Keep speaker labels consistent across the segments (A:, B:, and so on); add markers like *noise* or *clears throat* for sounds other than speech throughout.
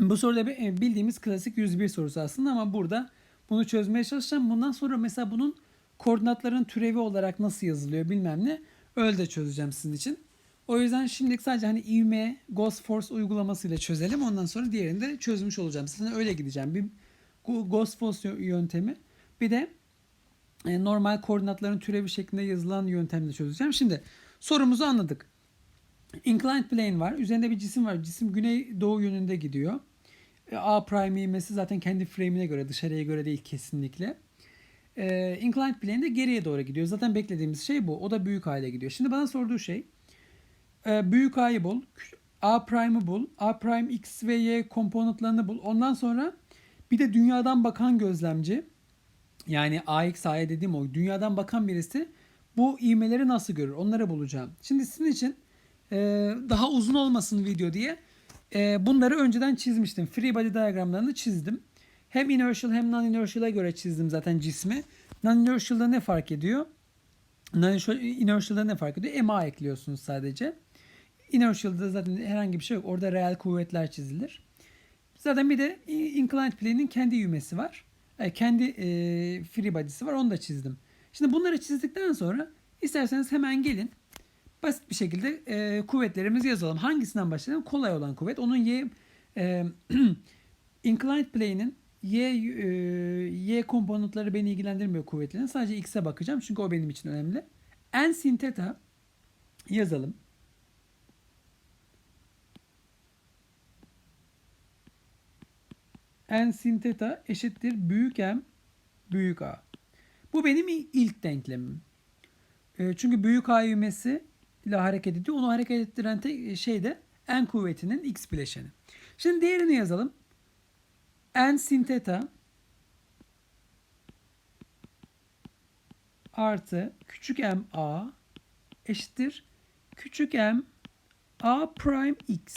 A: Bu soruda e, bildiğimiz klasik 101 sorusu aslında ama burada bunu çözmeye çalışacağım. Bundan sonra mesela bunun koordinatların türevi olarak nasıl yazılıyor bilmem ne öyle de çözeceğim sizin için. O yüzden şimdilik sadece hani ivme, Gauss Force uygulamasıyla çözelim. Ondan sonra diğerini de çözmüş olacağım. Sizin öyle gideceğim. Bir Gauss Force yö- yöntemi bir de e, normal koordinatların türevi şeklinde yazılan yöntemle çözeceğim. Şimdi sorumuzu anladık. Inclined plane var. Üzerinde bir cisim var. Cisim güney doğu yönünde gidiyor. E, A prime ivmesi zaten kendi frame'ine göre dışarıya göre değil kesinlikle. E, inclined plane de geriye doğru gidiyor. Zaten beklediğimiz şey bu. O da büyük hale gidiyor. Şimdi bana sorduğu şey e, büyük A'yı bul. A prime'ı bul. A prime X ve Y komponentlerini bul. Ondan sonra bir de dünyadan bakan gözlemci yani AX, AY dediğim o dünyadan bakan birisi bu ivmeleri nasıl görür? Onları bulacağım. Şimdi sizin için e, daha uzun olmasın video diye e, bunları önceden çizmiştim. Free body diagramlarını çizdim. Hem inertial hem non-inertial'a göre çizdim zaten cismi. Non-inertial'da ne fark ediyor? Non-inertial'da ne fark ediyor? MA ekliyorsunuz sadece. Inertial'da zaten herhangi bir şey yok. Orada reel kuvvetler çizilir. Zaten bir de inclined plane'in kendi ivmesi var. E, kendi e, free body'si var. Onu da çizdim. Şimdi bunları çizdikten sonra isterseniz hemen gelin. Basit bir şekilde e, kuvvetlerimizi yazalım. Hangisinden başlayalım? Kolay olan kuvvet. Onun y e, *clears throat* inclined plane'in y e, y komponentleri beni ilgilendirmiyor kuvvetlerin. Sadece x'e bakacağım. Çünkü o benim için önemli. n sin theta yazalım. n sin theta eşittir büyük m büyük a. Bu benim il- ilk denklemim. E, çünkü büyük a ivmesi ile hareket ediyor. Onu hareket ettiren tek şey de n kuvvetinin x bileşeni. Şimdi diğerini yazalım. n sin theta artı küçük m a eşittir küçük m a prime x.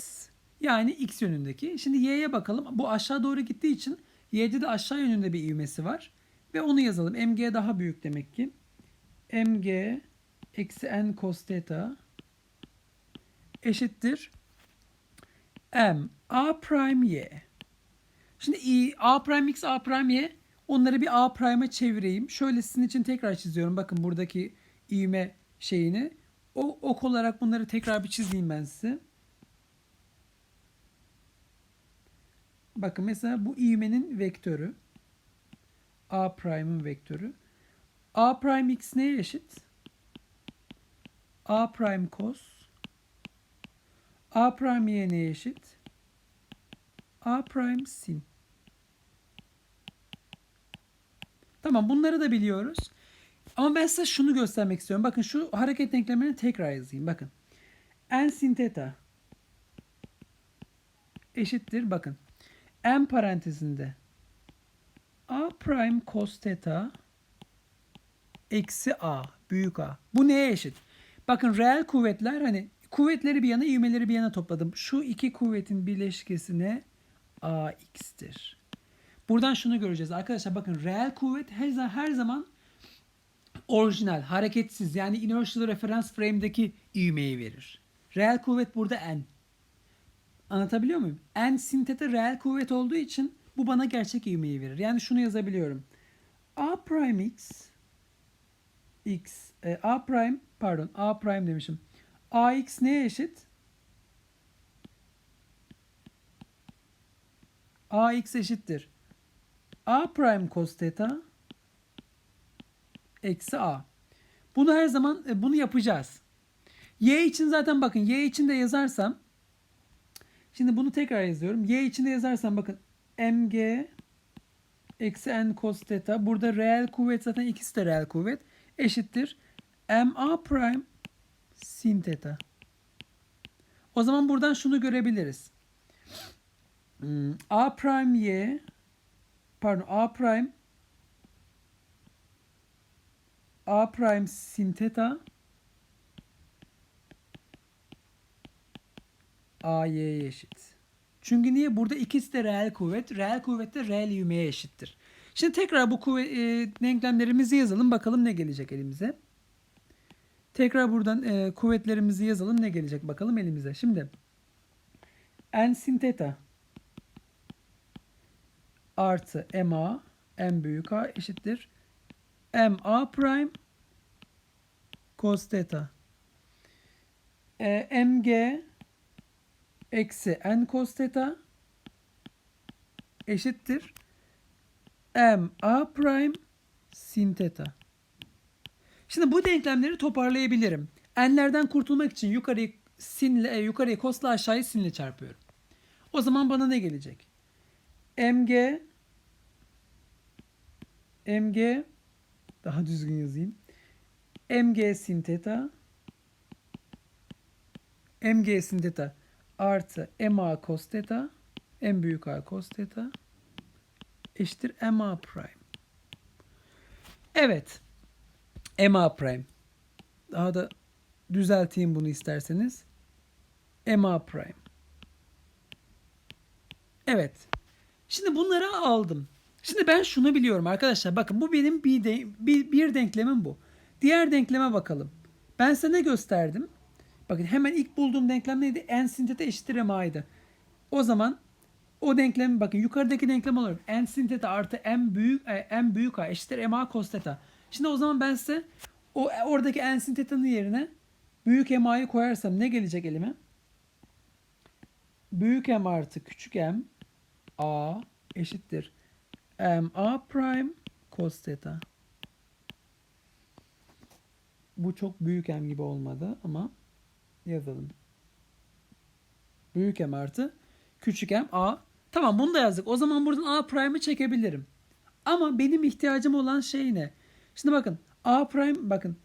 A: Yani x yönündeki. Şimdi y'ye bakalım. Bu aşağı doğru gittiği için y'de de aşağı yönünde bir ivmesi var. Ve onu yazalım. mg daha büyük demek ki. mg eksi n cos theta eşittir m a prime y. Şimdi i, a prime x a prime y onları bir a prime'a çevireyim. Şöyle sizin için tekrar çiziyorum. Bakın buradaki ivme şeyini. O ok olarak bunları tekrar bir çizeyim ben size. Bakın mesela bu ivmenin vektörü. A prime'ın vektörü. A prime x neye eşit? A prime cos. A prime y neye eşit? A prime sin. Tamam bunları da biliyoruz. Ama ben size şunu göstermek istiyorum. Bakın şu hareket denklemini tekrar yazayım. Bakın. N sin theta eşittir. Bakın. M parantezinde A prime cos theta eksi A büyük A. Bu neye eşit? Bakın reel kuvvetler hani kuvvetleri bir yana ivmeleri bir yana topladım. Şu iki kuvvetin birleşkesine AX'tir. Buradan şunu göreceğiz. Arkadaşlar bakın reel kuvvet her zaman, her zaman orijinal, hareketsiz yani inertial reference frame'deki ivmeyi verir. Reel kuvvet burada N. Anlatabiliyor muyum? N sin theta reel kuvvet olduğu için bu bana gerçek ivmeyi verir. Yani şunu yazabiliyorum. A prime x x e, A prime pardon A prime demişim. AX neye eşit? AX eşittir. A prime cos theta eksi A. Bunu her zaman e, bunu yapacağız. Y için zaten bakın Y için de yazarsam Şimdi bunu tekrar yazıyorum. Y içinde yazarsam bakın mg eksi n cos theta. Burada reel kuvvet zaten ikisi de reel kuvvet. Eşittir. Ma prime sin theta. O zaman buradan şunu görebiliriz. Hmm, a prime y pardon a prime a prime sin theta AY'ye eşit. Çünkü niye? Burada ikisi de reel kuvvet. Reel kuvvet de reel ivmeye eşittir. Şimdi tekrar bu kuvvet, e, denklemlerimizi yazalım. Bakalım ne gelecek elimize. Tekrar buradan e, kuvvetlerimizi yazalım. Ne gelecek bakalım elimize. Şimdi n sin theta artı ma m büyük A eşittir ma prime cos theta. E, mg eksi n cos theta eşittir ma prime sin theta. Şimdi bu denklemleri toparlayabilirim. N'lerden kurtulmak için yukarıyı sinle, e, yukarıyı cos'la aşağıyı sinle çarpıyorum. O zaman bana ne gelecek? mg mg daha düzgün yazayım. mg sin theta mg sin theta artı ma cos theta m büyük A cos theta eşittir ma prime. Evet. Ma prime. Daha da düzelteyim bunu isterseniz. ma prime. Evet. Şimdi bunları aldım. Şimdi ben şunu biliyorum arkadaşlar. Bakın bu benim bir, de, bir, bir denklemim bu. Diğer denkleme bakalım. Ben size ne gösterdim? Bakın hemen ilk bulduğum denklem neydi? N sin theta eşittir MA'ydı. O zaman o denklem bakın yukarıdaki denklem olarak n sin artı m büyük e, m büyük a eşittir ma cos theta. Şimdi o zaman ben size o oradaki n sin theta'nın yerine büyük ma'yı koyarsam ne gelecek elime? Büyük m artı küçük m a eşittir m a prime cos theta. Bu çok büyük m gibi olmadı ama yazalım. Büyük m artı küçük m a. Tamam bunu da yazdık. O zaman buradan a prime'ı çekebilirim. Ama benim ihtiyacım olan şey ne? Şimdi bakın a prime bakın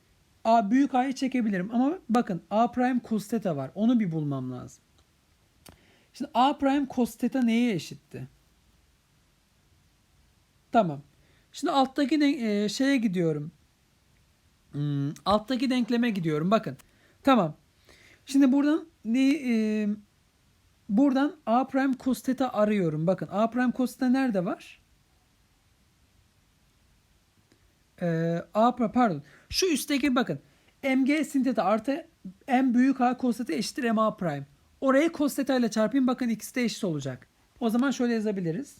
A: a büyük a'yı çekebilirim ama bakın a prime cos theta var. Onu bir bulmam lazım. Şimdi a prime cos theta neye eşitti? Tamam. Şimdi alttaki e, şeye gidiyorum. Hmm, alttaki denkleme gidiyorum. Bakın. Tamam. Şimdi buradan ne e, buradan a prime cos theta arıyorum. Bakın a prime cos theta nerede var? Ee, a pardon. Şu üstteki bakın. mg sin theta artı m büyük a cos theta eşittir ma prime. Orayı cos theta ile çarpayım. Bakın ikisi de eşit olacak. O zaman şöyle yazabiliriz.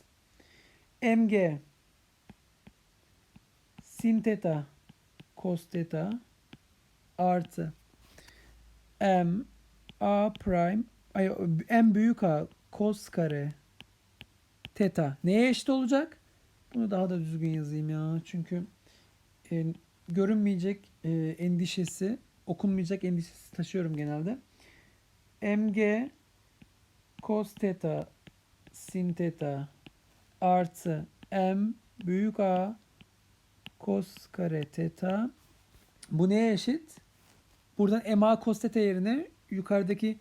A: mg sin theta cos theta artı m a prime ay, m büyük a cos kare theta neye eşit olacak? Bunu daha da düzgün yazayım ya. Çünkü e, görünmeyecek e, endişesi, okunmayacak endişesi taşıyorum genelde. mg cos theta sin theta artı m büyük A cos kare theta bu neye eşit? Buradan ma cos theta yerine yukarıdaki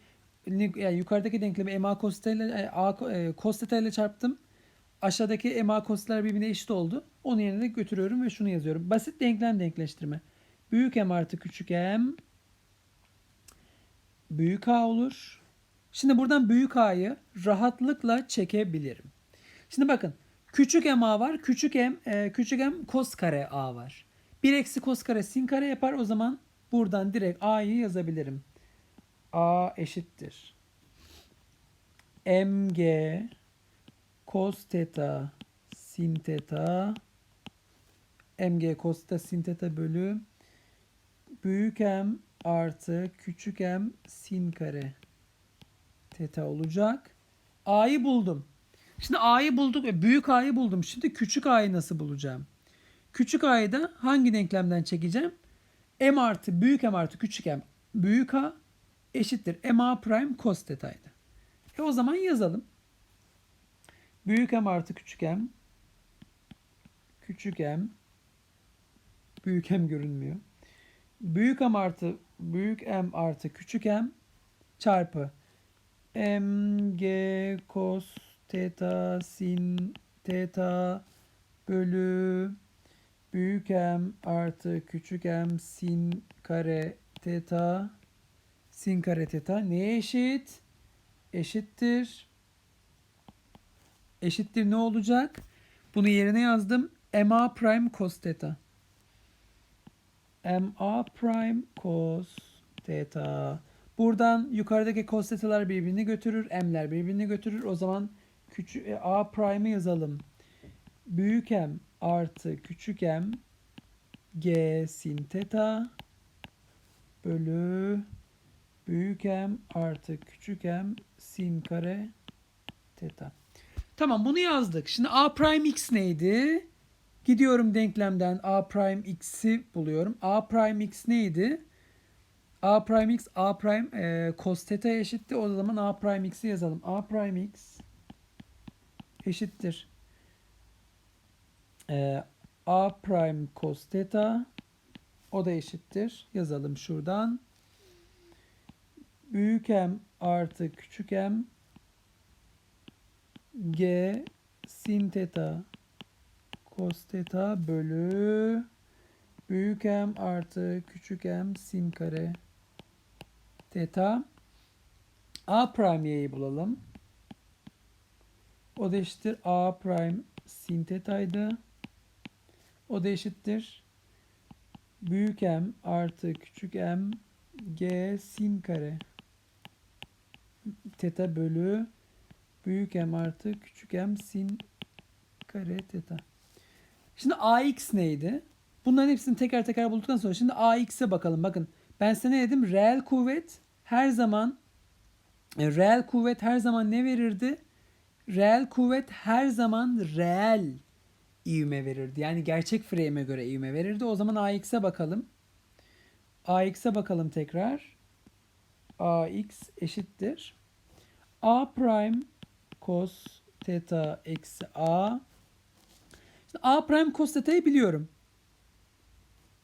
A: yani yukarıdaki denklemi ma cos theta ile e, a e, cos theta ile çarptım. Aşağıdaki ma cos'lar birbirine eşit oldu. Onun yerine de götürüyorum ve şunu yazıyorum. Basit denklem denkleştirme. Büyük m artı küçük m büyük A olur. Şimdi buradan büyük A'yı rahatlıkla çekebilirim. Şimdi bakın küçük m A var. Küçük m e, küçük m cos kare A var. 1 eksi cos kare sin kare yapar. O zaman buradan direkt A'yı yazabilirim. A eşittir. mg cos theta sin theta mg cos theta sin theta bölü büyük m artı küçük m sin kare theta olacak. A'yı buldum. Şimdi A'yı bulduk büyük A'yı buldum. Şimdi küçük A'yı nasıl bulacağım? Küçük A'yı da hangi denklemden çekeceğim? M artı büyük M artı küçük M büyük A eşittir MA prime cos theta'ydı. E o zaman yazalım. Büyük M artı küçük M küçük M büyük M görünmüyor. Büyük M artı büyük M artı küçük M çarpı mg cos theta sin theta bölü büyük M artı küçük M sin kare theta sin kare theta neye eşit? Eşittir. Eşittir ne olacak? Bunu yerine yazdım. MA prime cos theta. MA prime cos theta. Buradan yukarıdaki cos thetalar birbirini götürür. M'ler birbirini götürür. O zaman küçük A prime'ı yazalım. büyük m artı küçük m g sin teta bölü büyük m artı küçük m sin kare teta. Tamam bunu yazdık. Şimdi a prime x neydi? Gidiyorum denklemden a prime x'i buluyorum. a prime x neydi? a prime x a prime e, cos theta eşitti. O zaman a prime x'i yazalım. a prime x eşittir. E, a prime cos theta o da eşittir. Yazalım şuradan. Büyük m artı küçük m g sin theta cos theta bölü büyük m artı küçük m sin kare theta a prime y'yi bulalım. O da eşittir a prime sin theta'ydı. O da eşittir büyük m artı küçük m g sin kare theta bölü büyük m artı küçük m sin kare theta. Şimdi ax neydi? Bunların hepsini teker teker bulduktan sonra şimdi ax'e bakalım. Bakın ben size ne dedim? Reel kuvvet her zaman e, reel kuvvet her zaman ne verirdi? Reel kuvvet her zaman reel ivme verirdi. Yani gerçek frame'e göre ivme verirdi. O zaman ax'e bakalım. ax'e bakalım tekrar. ax eşittir. a prime cos theta eksi a. Şimdi a prime cos theta'yı biliyorum.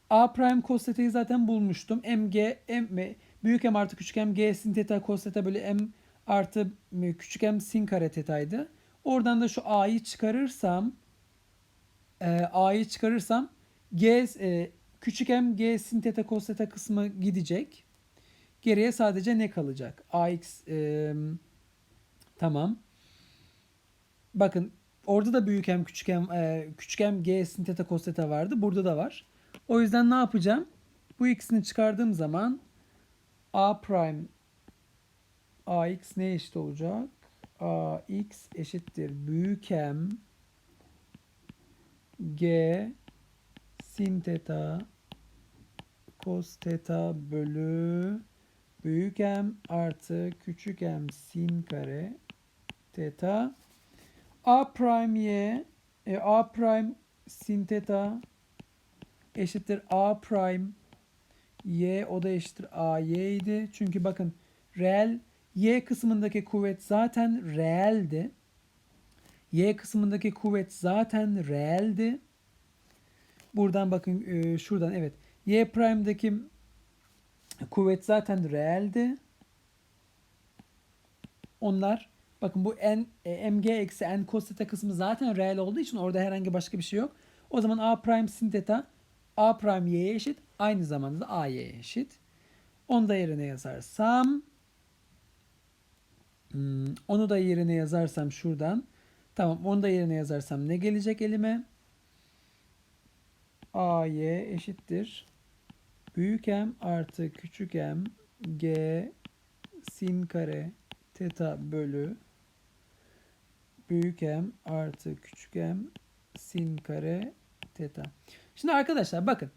A: a prime cos theta'yı zaten bulmuştum. mg m büyük m artı küçük m g sin theta cos theta bölü m artı küçük m sin kare theta'ydı. Oradan da şu a'yı çıkarırsam e, a'yı çıkarırsam g e, küçük m g sin theta cos theta kısmı gidecek. Geriye sadece ne kalacak? ax e, tamam. Bakın orada da büyük m küçük m e, küçük m g sin theta cos theta vardı. Burada da var. O yüzden ne yapacağım? Bu ikisini çıkardığım zaman a prime ax ne eşit olacak? ax eşittir büyük m g sin theta cos theta bölü büyük m artı küçük m sin kare theta a prime y e, a prime sin theta eşittir a prime y o da eşittir a y idi. Çünkü bakın reel y kısmındaki kuvvet zaten reeldi. Y kısmındaki kuvvet zaten reeldi. Buradan bakın e, şuradan evet. Y prime'daki kuvvet zaten reeldi. Onlar bakın bu n e, mg eksi n cos theta kısmı zaten reel olduğu için orada herhangi başka bir şey yok. O zaman a prime sin theta a prime y'ye eşit. Aynı zamanda da a'ya eşit. Onu da yerine yazarsam hmm, onu da yerine yazarsam şuradan tamam onu da yerine yazarsam ne gelecek elime? a'y eşittir. Büyük m artı küçük m g sin kare theta bölü büyük m artı küçük m sin kare theta. Şimdi arkadaşlar bakın.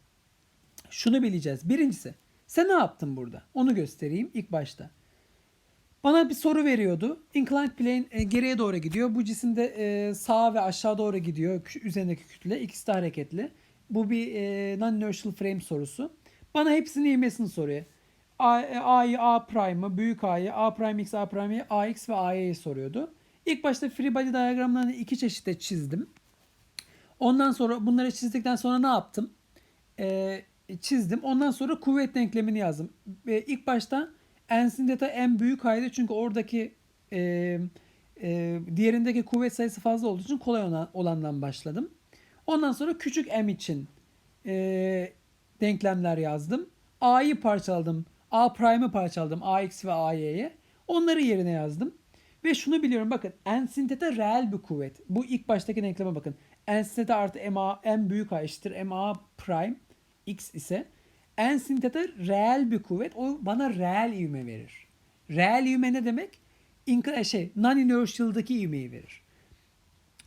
A: Şunu bileceğiz. Birincisi sen ne yaptın burada? Onu göstereyim ilk başta. Bana bir soru veriyordu. Inclined plane e, geriye doğru gidiyor. Bu cisimde e, sağa ve aşağı doğru gidiyor. Üzerindeki kütle. ikisi de hareketli. Bu bir e, non-inertial frame sorusu. Bana hepsinin ivmesini soruyor. A- e, A'yı A prime'ı, büyük A'yı, A prime x, A prime y, AX ve AY'yi soruyordu. İlk başta free body diyagramlarını iki çeşitte çizdim. Ondan sonra bunları çizdikten sonra ne yaptım? Ee, çizdim. Ondan sonra kuvvet denklemini yazdım. Ve ilk başta n sin theta en büyük aydı çünkü oradaki e, e, diğerindeki kuvvet sayısı fazla olduğu için kolay olan, olandan başladım. Ondan sonra küçük m için e, denklemler yazdım. A'yı parçaladım. A prime'ı parçaladım. AX ve AY'ye. Onları yerine yazdım. Ve şunu biliyorum bakın n sin theta reel bir kuvvet. Bu ilk baştaki denkleme bakın. n sin theta artı ma m büyük a eşittir ma prime x ise n sin theta reel bir kuvvet. O bana reel ivme verir. Reel ivme ne demek? İnk şey non inertial'daki ivmeyi verir.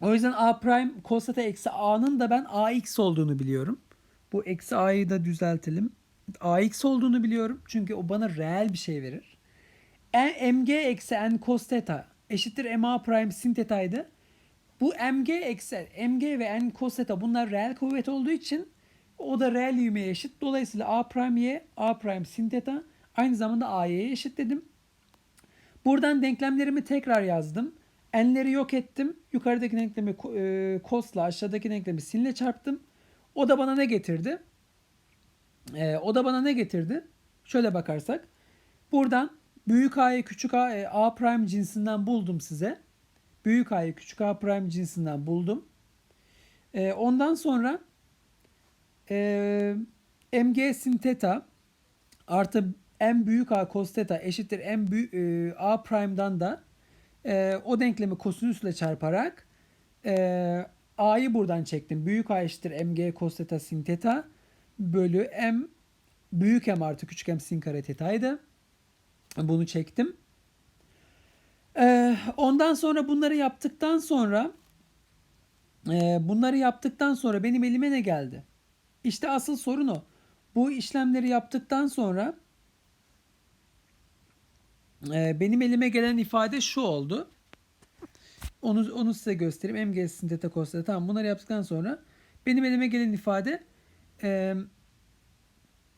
A: O yüzden a prime cos theta eksi a'nın da ben ax olduğunu biliyorum. Bu eksi a'yı da düzeltelim. ax olduğunu biliyorum. Çünkü o bana reel bir şey verir. Mg eksi n cos theta eşittir ma prime sin theta'ydı. Bu mg eksi mg ve n cos theta bunlar reel kuvvet olduğu için o da reel ivmeye eşit. Dolayısıyla a prime y a prime sin theta aynı zamanda a'ya eşit dedim. Buradan denklemlerimi tekrar yazdım. N'leri yok ettim. Yukarıdaki denklemi e, cos'la aşağıdaki denklemi sin'le çarptım. O da bana ne getirdi? E, o da bana ne getirdi? Şöyle bakarsak. Buradan büyük a'yı küçük a, e, a prime cinsinden buldum size. Büyük a'yı küçük a prime cinsinden buldum. E, ondan sonra e, mg sin theta artı m büyük a cos theta eşittir m büyük, e, a prime'dan da e, o denklemi kosinüsle çarparak e, a'yı buradan çektim. Büyük a eşittir mg cos theta sin theta bölü m büyük m artı küçük m sin kare theta'ydı. Bunu çektim. E, ondan sonra bunları yaptıktan sonra e, bunları yaptıktan sonra benim elime ne geldi? İşte asıl sorun o. Bu işlemleri yaptıktan sonra e, benim elime gelen ifade şu oldu. Onu, onu size göstereyim. MG sin theta cos theta. Tamam bunları yaptıktan sonra benim elime gelen ifade e,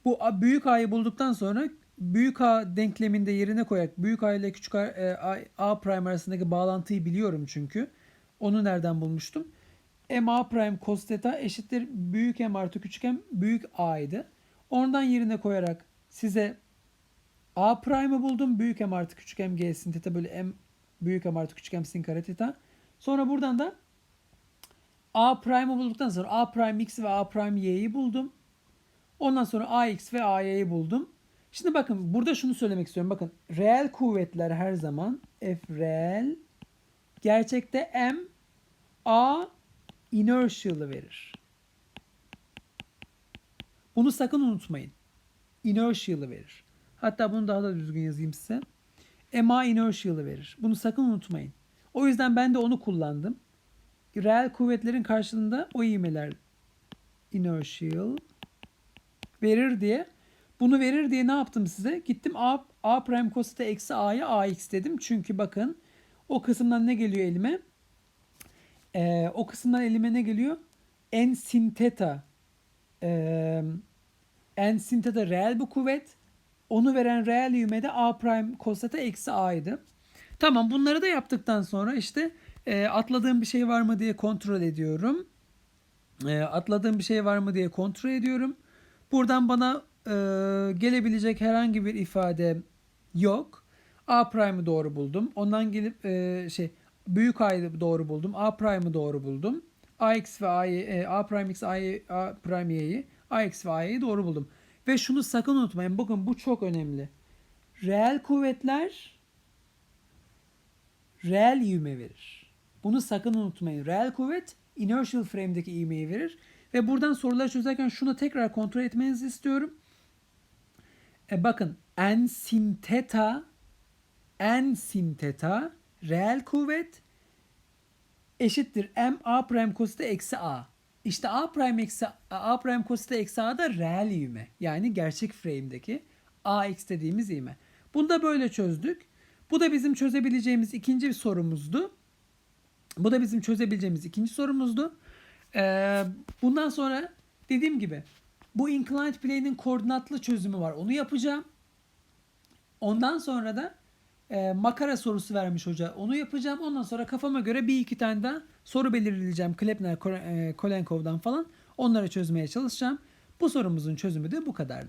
A: bu büyük A'yı bulduktan sonra büyük A denkleminde yerine koyarak büyük A ile küçük A, e, A, A prime arasındaki bağlantıyı biliyorum çünkü. Onu nereden bulmuştum? M A prime cos theta eşittir büyük M artı küçük M büyük A'ydı. Ondan yerine koyarak size A prime'ı buldum. Büyük M artı küçük M G sin theta bölü M büyük M artı küçük M sin kare theta. Sonra buradan da A prime'ı bulduktan sonra A prime X ve A prime Y'yi buldum. Ondan sonra AX ve AY'yi buldum. Şimdi bakın burada şunu söylemek istiyorum. Bakın reel kuvvetler her zaman F reel gerçekte M A inertial'ı verir. Bunu sakın unutmayın. Inertial'ı verir. Hatta bunu daha da düzgün yazayım size. MA inertial'ı verir. Bunu sakın unutmayın. O yüzden ben de onu kullandım. Reel kuvvetlerin karşılığında o ivmeler inertial verir diye bunu verir diye ne yaptım size? Gittim A, A prime cos theta eksi A'ya AX dedim. Çünkü bakın o kısımdan ne geliyor elime? Ee, o kısımdan elime ne geliyor? N sin theta. Ee, N sin theta reel bir kuvvet. Onu veren reel ivmede A prime cos theta eksi A'ydı. Tamam bunları da yaptıktan sonra işte e, atladığım bir şey var mı diye kontrol ediyorum. E, atladığım bir şey var mı diye kontrol ediyorum. Buradan bana e, gelebilecek herhangi bir ifade yok. A prime'ı doğru buldum. Ondan gelip e, şey büyük A'yı doğru buldum. A prime'ı doğru buldum. AX ve A'yı e, A prime X A'yı A prime Y'yi AX ve A'yı doğru buldum. Ve şunu sakın unutmayın. Bakın bu çok önemli. Reel kuvvetler reel ivme verir. Bunu sakın unutmayın. Reel kuvvet inertial frame'deki ivmeyi verir. Ve buradan soruları çözerken şunu tekrar kontrol etmenizi istiyorum. E bakın n sin theta n sin theta reel kuvvet eşittir m a prime cos eksi a. İşte a prime eksi a prime cos eksi a da reel ivme. Yani gerçek frame'deki ax dediğimiz ivme. Bunu da böyle çözdük. Bu da bizim çözebileceğimiz ikinci bir sorumuzdu. Bu da bizim çözebileceğimiz ikinci sorumuzdu. Ee, bundan sonra dediğim gibi bu inclined plane'in koordinatlı çözümü var. Onu yapacağım. Ondan sonra da e, makara sorusu vermiş hoca. Onu yapacağım. Ondan sonra kafama göre bir iki tane daha soru belirleyeceğim. Klepner, e, Kolenkov'dan falan. Onları çözmeye çalışacağım. Bu sorumuzun çözümü de bu kadardı.